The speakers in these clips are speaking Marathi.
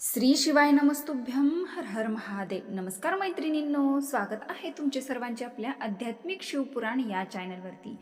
श्री शिवाय नमस्तुभ्यम हर हर महादेव. नमस्कार मैत्रिणींनो स्वागत आहे तुमचे सर्वांचे आपल्या आध्यात्मिक शिवपुराण या चॅनलवरती.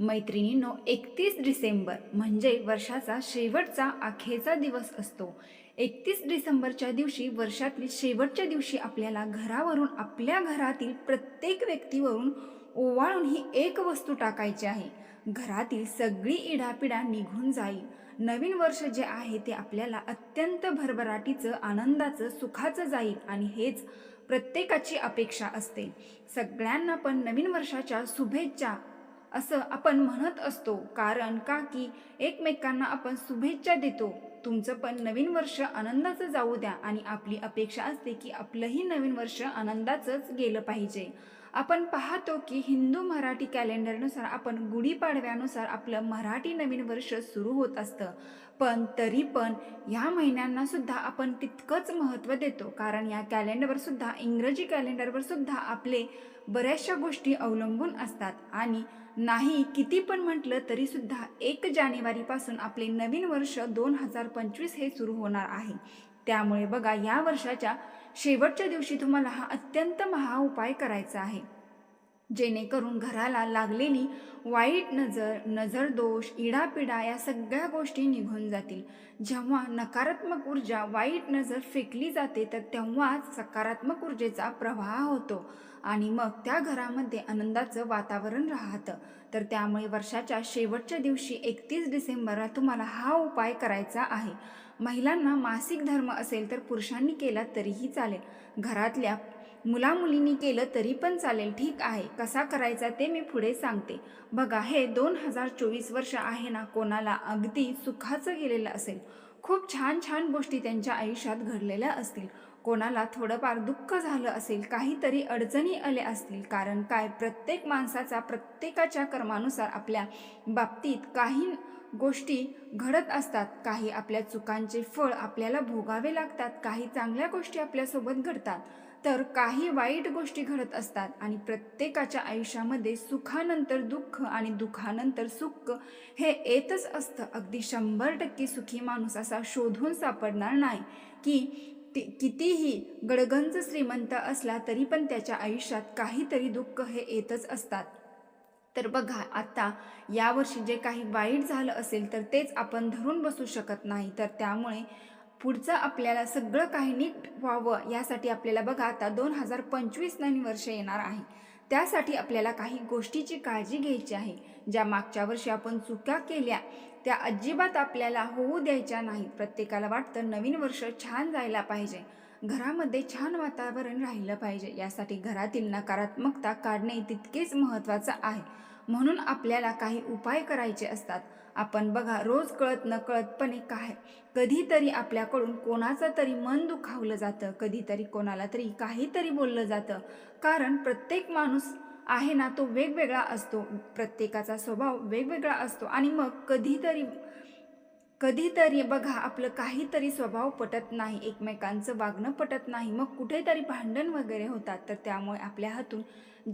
मैत्रिणींनो एकतीस डिसेंबर म्हणजे वर्षाचा शेवटचा अखेरचा दिवस असतो. एकतीस डिसेंबरच्या दिवशी वर्षातील शेवटच्या दिवशी आपल्याला घरावरून आपल्या घरातील प्रत्येक व्यक्तीवरून ओवाळून ही एक वस्तू टाकायची आहे. घरातील सगळी इडापिडा निघून जाईल. नवीन वर्ष जे आहे ते आपल्याला अत्यंत भरभराटीचं आनंदाचं सुखाचं जाईल आणि हेच प्रत्येकाची अपेक्षा असते. सगळ्यांना पण नवीन वर्षाच्या शुभेच्छा असं आपण म्हणत असतो. कारण का की एकमेकांना आपण शुभेच्छा देतो. तुमचं पण नवीन वर्ष आनंदाचं जाऊ द्या आणि आपली अपेक्षा असते की आपलंही नवीन वर्ष आनंदाचंच गेलं पाहिजे. आपण पाहतो की हिंदू मराठी कॅलेंडरनुसार आपण गुढीपाडव्यानुसार आपलं मराठी नवीन वर्ष सुरू होत असतं. पण तरी पण ह्या महिन्यांना सुद्धा आपण तितकंच महत्त्व देतो. कारण या कॅलेंडरवर सुद्धा इंग्रजी कॅलेंडरवर सुद्धा आपले बऱ्याचशा गोष्टी अवलंबून असतात. आणि नाही किती पण म्हटलं तरीसुद्धा एक जानेवारीपासून आपले नवीन वर्ष दोन हजार पंचवीस हे सुरू होणार आहे. त्यामुळे बघा या वर्षाच्या शेवटच्या दिवशी तुम्हाला हा अत्यंत महा उपाय करायचा आहे. जेणेकरून घराला लागलेली वाईट नजर नजर दोष इडापिडा या सगळ्या गोष्टी निघून जातील. जेव्हा नकारात्मक ऊर्जा वाईट नजर फेकली जाते तर तेव्हाच सकारात्मक ऊर्जेचा प्रवाह होतो आणि मग त्या घरामध्ये आनंदाचं वातावरण राहतं. तर त्यामुळे वर्षाच्या शेवटच्या दिवशी एकतीस डिसेंबरला तुम्हाला हा उपाय करायचा आहे. महिलांना मासिक धर्म असेल तर पुरुषांनी केला तरीही चालेल. घरातल्या मुलामुलींनी केलं तरी पण चालेल. ठीक आहे. कसा करायचा ते मी पुढे सांगते. बघा हे दोन हजार चोवीस वर्ष आहे ना कोणाला अगदी सुखाचं गेलेलं असेल. खूप छान छान गोष्टी त्यांच्या आयुष्यात घडलेल्या असतील. कोणाला थोडंफार दुःख झालं असेल काहीतरी अडचणी आल्या असतील. कारण काय? प्रत्येक माणसाचा प्रत्येकाच्या कर्मानुसार आपल्या बाबतीत काही गोष्टी घडत असतात. काही आपल्या चुकांचे फळ आपल्याला भोगावे लागतात. काही चांगल्या गोष्टी आपल्यासोबत घडतात. तर काही वाईट गोष्टी घडत असतात आणि प्रत्येकाच्या आयुष्यामध्ये सुखानंतर दुःख आणि दुःखानंतर सुख हे येतच असतं. अगदी शंभर टक्के सुखी माणूस असा शोधून सापडणार नाही की ती कितीही गडगंज श्रीमंत असला तरी पण त्याच्या आयुष्यात काहीतरी दुःख हे येतच असतात. तर बघा आता यावर्षी जे काही वाईट झालं असेल तर तेच आपण धरून बसू शकत नाही. तर त्यामुळे पुढचं आपल्याला सगळं काही नीट व्हावं यासाठी आपल्याला बघा आता दोन हजार पंचवीस नवीन वर्ष येणार आहे. त्यासाठी आपल्याला काही गोष्टीची काळजी घ्यायची आहे. ज्या मागच्या वर्षी आपण चुका केल्या त्या अजिबात आपल्याला होऊ द्यायच्या नाहीत. प्रत्येकाला वाटतं नवीन वर्ष छान जायला पाहिजे. घरामध्ये छान वातावरण राहिलं पाहिजे. यासाठी घरातील नकारात्मकता काढणे तितकेच महत्त्वाचं आहे. म्हणून आपल्याला काही उपाय करायचे असतात. आपण बघा रोज कळत नकळतपणे काय? कधीतरी आपल्याकडून कोणाचं तरी मन दुखावलं जातं. कधीतरी कोणाला तरी काहीतरी बोललं जातं. कारण प्रत्येक माणूस आहे ना तो वेगवेगळा असतो. प्रत्येकाचा स्वभाव वेगवेगळा असतो. आणि मग कधीतरी कधीतरी बघा आपलं काहीतरी स्वभाव पटत नाही एकमेकांचं वागणं पटत नाही. मग कुठेतरी भांडण वगैरे होतात. तर त्यामुळे आपल्या हातून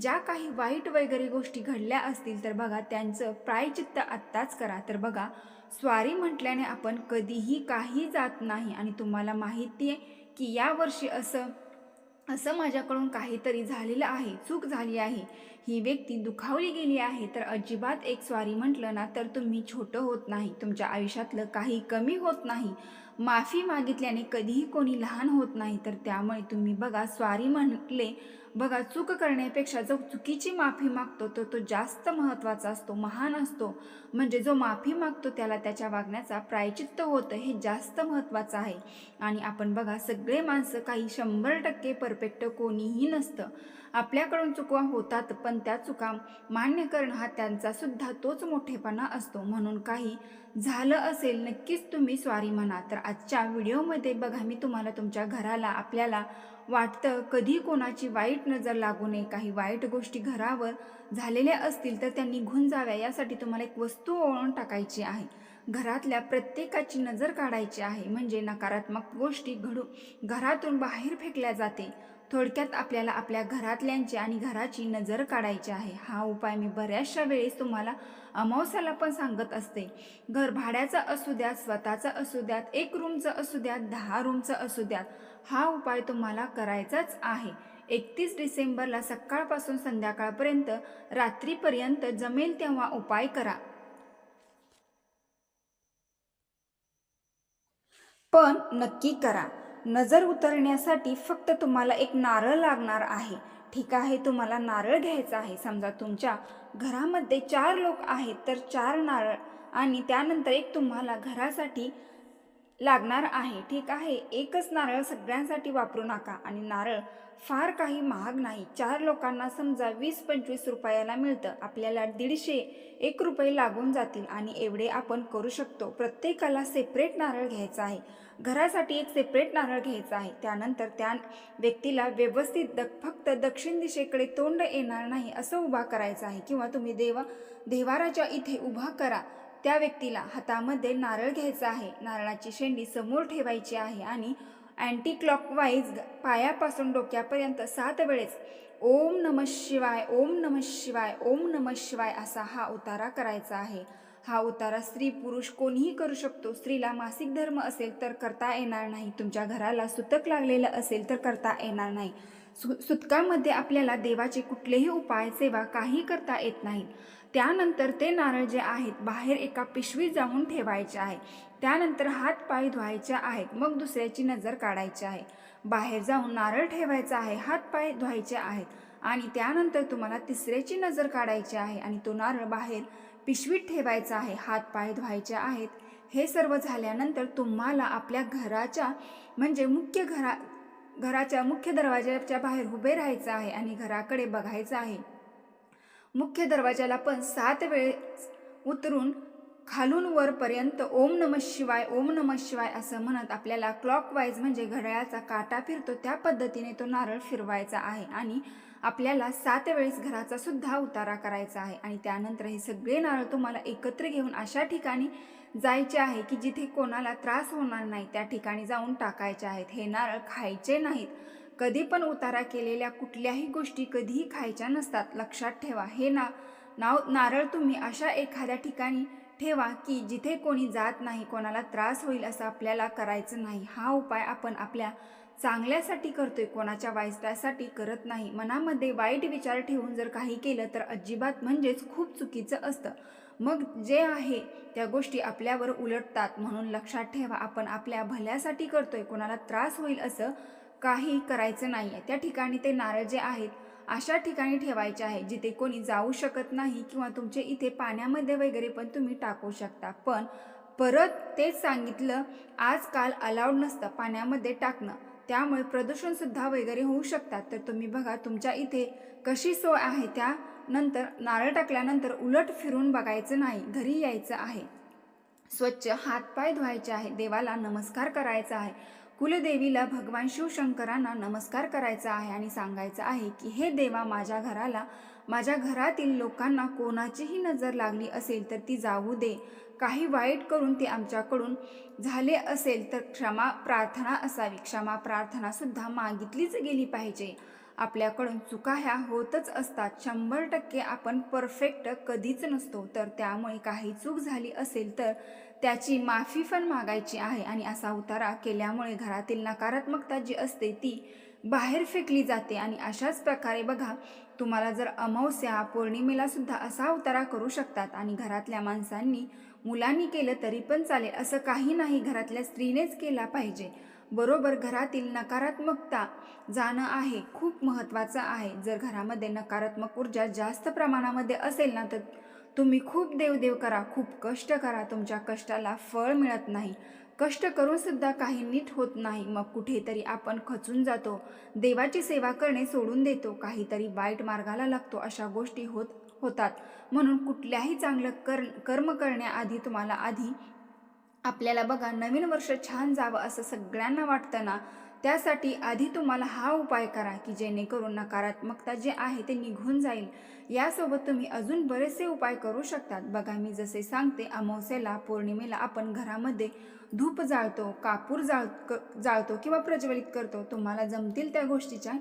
ज्या काही वाईट वगैरे गोष्टी घडल्या असतील तर बघा त्यांचं प्रायचित्त आत्ताच करा. तर बघा स्वारी म्हटल्याने आपण कधीही काही जात नाही. आणि तुम्हाला माहिती आहे की यावर्षी असं असं माझ्याकडून काहीतरी झालेलं आहे चूक झाली आहे. ही व्यक्ती दुखावली गेली आहे. तर अजिबात एक स्वारी म्हटलं ना तर तुम्ही छोटं होत नाही. तुमच्या आयुष्यातलं काही कमी होत नाही. माफी मागितल्याने कधीही कोणी लहान होत नाही. तर त्यामुळे तुम्ही बघा स्वारी म्हटले बघा चूक करण्यापेक्षा जो चुकीची माफी मागतो तो तो जास्त महत्त्वाचा असतो महान असतो. म्हणजे जो माफी मागतो त्याला त्याच्या वागण्याचा प्रायचित्त होतं हे जास्त महत्त्वाचं आहे. आणि आपण बघा सगळे माणसं काही शंभर टक्के परफेक्ट कोणीही नसतं. आपल्याकडून चुकवा होतात पण त्या चुका मान्य करणं हा त्यांचा सुद्धा तोच मोठेपणा असतो. म्हणून काही झालं असेल नक्कीच तुम्ही स्वारी म्हणा. तर आजच्या व्हिडिओमध्ये बघा मी तुम्हाला तुमच्या घराला आपल्याला वाटतं कधी कोणाची वाईट नजर लागू नये. काही वाईट गोष्टी घरावर झालेल्या असतील तर त्या निघून जाव्या. यासाठी तुम्हाला एक वस्तू ओळून टाकायची आहे. घरातल्या प्रत्येकाची नजर काढायची आहे. म्हणजे नकारात्मक गोष्टी घडू घरातून बाहेर फेकल्या जाते. थोडक्यात आपल्याला आपल्या घरातल्यांची आणि घराची नजर काढायची आहे. हा उपाय मी बऱ्याचशा वेळेस तुम्हाला अमावस्याला पण सांगत असते. घर भाड्याचं असू द्यात स्वतःचं असू द्यात एक रूमचं असू द्यात दहा रूमचं असू द्यात हा उपाय तुम्हाला करायचाच आहे. एकतीस डिसेंबरला सकाळपासून संध्याकाळपर्यंत रात्रीपर्यंत जमेल तेव्हा उपाय करा. पण नक्की करा. नजर उतरण्यासाठी फक्त तुम्हाला एक नारळ लागणार आहे. ठीक आहे तुम्हाला नारळ घ्यायचा आहे. समजा तुमच्या घरामध्ये चार लोक आहेत तर चार नारळ आणि त्यानंतर एक तुम्हाला घरासाठी लागणार आहे. ठीक आहे एकच नारळ सगळ्यांसाठी वापरू नका आणि नारळ फार काही महाग नाही. चार लोकांना समजा वीस पंचवीस रुपयाला मिळतं. आपल्याला दीडशे एक रुपये लागून जातील आणि एवढे आपण करू शकतो. प्रत्येकाला सेपरेट नारळ घ्यायचा आहे. घरासाठी एक सेपरेट नारळ घ्यायचा आहे. त्यानंतर त्या व्यक्तीला व्यवस्थित द फक्त दक्षिण दिशेकडे तोंड येणार नाही असं उभा करायचं आहे किंवा तुम्ही देवा देवाराच्या इथे उभा करा. त्या व्यक्तीला हातामध्ये नारळ घ्यायचा आहे. नारळाची शेंडी समोर ठेवायची आहे आणि अँटी क्लॉकवाईज पायापासून डोक्यापर्यंत सात वेळेस ओम नम शिवाय ओम नम शिवाय ओम नम शिवाय असा हा उतारा करायचा आहे. हा उतारा स्त्री पुरुष कोणीही करू शकतो. स्त्रीला मासिक धर्म असेल तर करता येणार नाही. तुमच्या घराला सुतक लागलेलं असेल तर करता येणार नाही. सु सुतकामध्ये आपल्याला देवाचे कुठलेही उपाय सेवा काही करता येत नाहीत. त्यानंतर ते नारळ जे आहेत बाहेर एका पिशवीत जाऊन ठेवायचे आहे. त्यानंतर हात पाय धुवायचे आहेत मग दुसऱ्याची नजर काढायची आहे. बाहेर जाऊन नारळ ठेवायचा आहे हात पाय धुवायचे आहेत आणि त्यानंतर तुम्हाला तिसऱ्याची नजर काढायची आहे आणि तो नारळ बाहेर पिशवीत ठेवायचा आहे हात पाय धुवायचे आहेत. हे सर्व झाल्यानंतर तुम्हाला आपल्या घराच्या म्हणजे मुख्य घरा घराच्या मुख्य दरवाजाच्या बाहेर उभे राहायचं आहे आणि घराकडे बघायचं आहे. मुख्य दरवाजाला पण सात वेळेस उतरून खालून वरपर्यंत ओम नम शिवाय ओम नम शिवाय असं म्हणत आपल्याला क्लॉकवाईज म्हणजे घड्याळाचा काटा फिरतो त्या पद्धतीने तो नारळ फिरवायचा आहे आणि आपल्याला सात वेळेस घराचा सुद्धा उतारा करायचा आहे. आणि त्यानंतर हे सगळे नारळ तुम्हाला एकत्र घेऊन अशा ठिकाणी जायचे आहे की जिथे कोणाला त्रास होणार नाही त्या ठिकाणी जाऊन टाकायचे आहेत. हे नारळ खायचे नाहीत. कधी पण उतारा केलेल्या कुठल्याही गोष्टी कधीही खायच्या नसतात. लक्षात ठेवा हे ना नाव नारळ तुम्ही अशा एखाद्या ठिकाणी ठेवा की जिथे कोणी जात नाही कोणाला त्रास होईल असं आपल्याला करायचं नाही. हा उपाय आपण आपल्या चांगल्यासाठी करतोय कोणाच्या वाईटासाठी करत नाही. मनामध्ये वाईट विचार ठेवून जर काही केलं तर अजिबात म्हणजेच खूप चुकीचं असतं. मग जे आहे त्या गोष्टी आपल्यावर उलटतात. म्हणून लक्षात ठेवा आपण आपल्या भल्यासाठी करतोय कोणाला त्रास होईल असं काही करायचं नाही आहे त्या ठिकाणी ते नारळ जे आहेत अशा ठिकाणी ठेवायचे आहे जिथे कोणी जाऊ शकत नाही किंवा तुमचे इथे पाण्यामध्ये वगैरे पण तुम्ही टाकू शकता. पण परत तेच सांगितलं आजकाल अलाउड नसतं पाण्यामध्ये टाकणं. त्यामुळे प्रदूषणसुद्धा वगैरे होऊ शकतात. तर तुम्ही बघा तुमच्या इथे कशी सोय आहे त्यानंतर नारळ टाकल्यानंतर उलट फिरून बघायचं नाही घरी यायचं आहे. स्वच्छ हातपाय धुवायचे आहे देवाला नमस्कार करायचा आहे. कुलदेवीला भगवान शिवशंकरांना नमस्कार करायचा आहे आणि सांगायचं आहे की हे देवा माझ्या घराला माझ्या घरातील लोकांना कोणाचीही नजर लागली असेल तर ती जाऊ दे. काही वाईट करून ते आमच्याकडून झाले असेल तर क्षमा प्रार्थना असावी. क्षमा प्रार्थनासुद्धा मागितलीच गेली पाहिजे. आपल्याकडून चुका ह्या होतच असतात. शंभर टक्के आपण परफेक्ट कधीच नसतो. तर त्यामुळे काही चूक झाली असेल तर त्याची माफी पण मागायची आहे. आणि असा उतारा केल्यामुळे घरातील नकारात्मकता जी असते ती बाहेर फेकली जाते. आणि अशाच प्रकारे बघा तुम्हाला जर अमावस्या पौर्णिमेला सुद्धा असा उतारा करू शकतात. आणि घरातल्या माणसांनी मुलांनी केलं तरी पण चालेल. असं काही नाही. घरातल्या स्त्रीनेच केला पाहिजे. बरोबर घरातील नकारात्मकता जाणं आहे खूप महत्त्वाचं आहे. जर घरामध्ये नकारात्मक ऊर्जा जास्त प्रमाणामध्ये असेल ना तर तुम्ही खूप देवदेव करा खूप कष्ट करा. तुमच्या कष्टाला फळ मिळत नाही. कष्ट करूनसुद्धा काही नीट होत नाही. मग कुठेतरी आपण खचून जातो. देवाची सेवा करणे सोडून देतो. काहीतरी वाईट मार्गाला लागतो. अशा गोष्टी होत होतात. म्हणून कुठल्याही चांगलं कर कर्म करण्याआधी तुम्हाला आधी आपल्याला बघा नवीन वर्ष छान जावं असं सगळ्यांना वाटतं ना त्यासाठी आधी तुम्हाला हा उपाय करा की जेणेकरून नकारात्मकता जे आहे ते निघून जाईल. यासोबत तुम्ही अजून बरेचसे उपाय करू शकतात. बघा मी जसे सांगते अमावस्येला पौर्णिमेला आपण घरामध्ये धूप जाळतो कापूर जाळ क- जाळतो किंवा प्रज्वलित करतो. तुम्हाला जमतील त्या गोष्टीच्या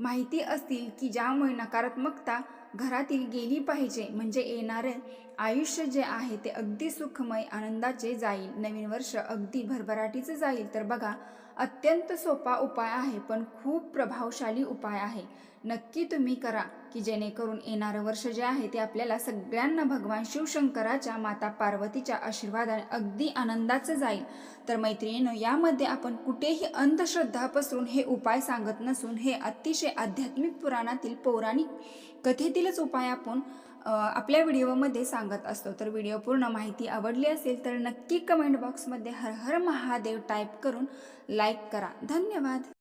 माहिती असतील की ज्यामुळे नकारात्मकता घरातील गेली पाहिजे म्हणजे येणारे आयुष्य जे आहे ते अगदी सुखमय आनंदाचे जाईल. नवीन वर्ष अगदी भरभराटीचं जाईल. तर बघा अत्यंत सोपा उपाय आहे पण खूप प्रभावशाली उपाय आहे. नक्की तुम्ही करा की जेणेकरून येणारं वर्ष जे आहे ते आपल्याला सगळ्यांना भगवान शिवशंकराच्या माता पार्वतीच्या आशीर्वादाने अगदी आनंदाचं जाईल. तर मैत्रिणीनं यामध्ये आपण कुठेही अंधश्रद्धा पसरून हे उपाय सांगत नसून हे अतिशय आध्यात्मिक पुराणातील पौराणिक कथेतीलच उपाय आपण आपल्या व्हिडिओमध्ये सांगत असतो. तर व्हिडिओ पूर्ण माहिती आवडली असेल तर नक्की कमेंट बॉक्समध्ये हर हर महादेव टाईप करून लाईक करा. धन्यवाद.